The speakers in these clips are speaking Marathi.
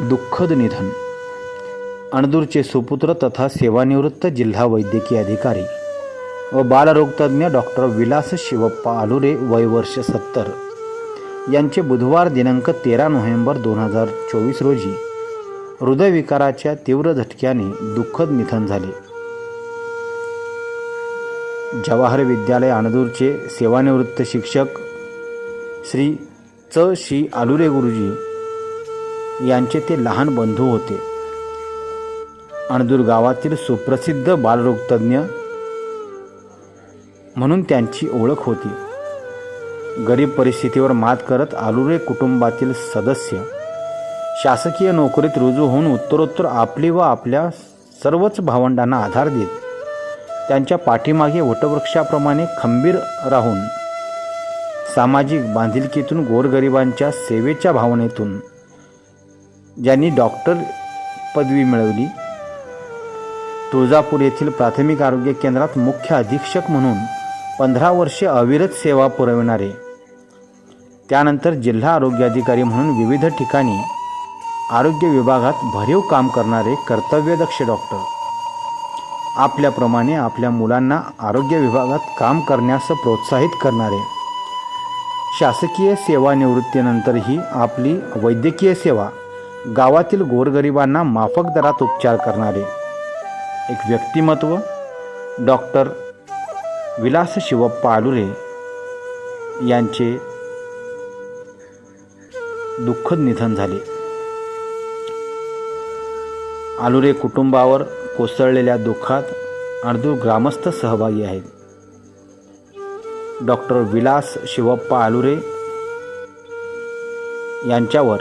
दुःखद निधन. अणदूरचे सुपुत्र तथा सेवानिवृत्त जिल्हा वैद्यकीय अधिकारी व बालरोगतज्ञ डॉक्टर विलास शिवप्पा आलुरे वयवर्ष सत्तर. यांचे बुधवार दिनांक तेरा नोव्हेंबर दोन हजार चोवीस रोजी हृदयविकाराच्या तीव्र झटक्याने दुःखद निधन झाले. जवाहर विद्यालय अणदूरचे सेवानिवृत्त शिक्षक श्री च. श्री आलुरे गुरुजी यांचे ते लहान बंधू होते. अणदूर गावातील सुप्रसिद्ध बालरोगतज्ञ म्हणून त्यांची ओळख होती. गरीब परिस्थितीवर मात करत आलुरे कुटुंबातील सदस्य शासकीय नोकरीत रुजू होऊन उत्तरोत्तर आपली व आपल्या सर्वच भावंडांना आधार देत त्यांच्या पाठीमागे वटवृक्षाप्रमाणे खंबीर राहून सामाजिक बांधिलकीतून गोरगरिबांच्या सेवेच्या भावनेतून ज्यांनी डॉक्टर पदवी मिळवली तुळजापूर येथील प्राथमिक आरोग्य केंद्रात मुख्य अधीक्षक म्हणून पंधरा वर्षे अविरत सेवा पुरविणारे. त्यानंतर जिल्हा आरोग्य अधिकारी म्हणून विविध ठिकाणी आरोग्य विभागात भरीव काम करणारे कर्तव्यदक्ष डॉक्टर. आपल्याप्रमाणे आपल्या मुलांना आरोग्य विभागात काम करण्यास प्रोत्साहित करणारे. शासकीय सेवानिवृत्तीनंतरही आपली वैद्यकीय सेवा गावातील गोरगरिबांना माफक दरात उपचार करणारे. एक व्यक्तिमत्व डॉक्टर विलास शिवप्पा आलुरे यांचे दुःखद निधन झाले. आलुरे कुटुंबावर कोसळलेल्या दुःखात अणदूर ग्रामस्थ सहभागी आहेत. डॉक्टर विलास शिवप्पा आलुरे यांच्यावर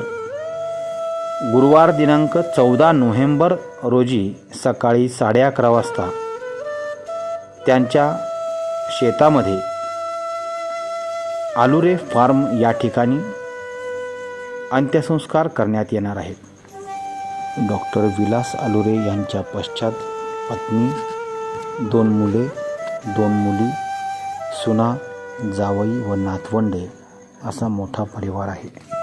गुरुवार दिनांक चौदा नोव्हेंबर रोजी सकाळी साडे अकरा वाजता त्यांच्या शेतामध्ये आलुरे फार्म या ठिकाणी अंत्यसंस्कार करण्यात येणार आहेत. डॉक्टर विलास आलुरे यांच्या पश्चात पत्नी दोन मुले दोन मुली सुना जावई व नातवंडे असा मोठा परिवार आहे.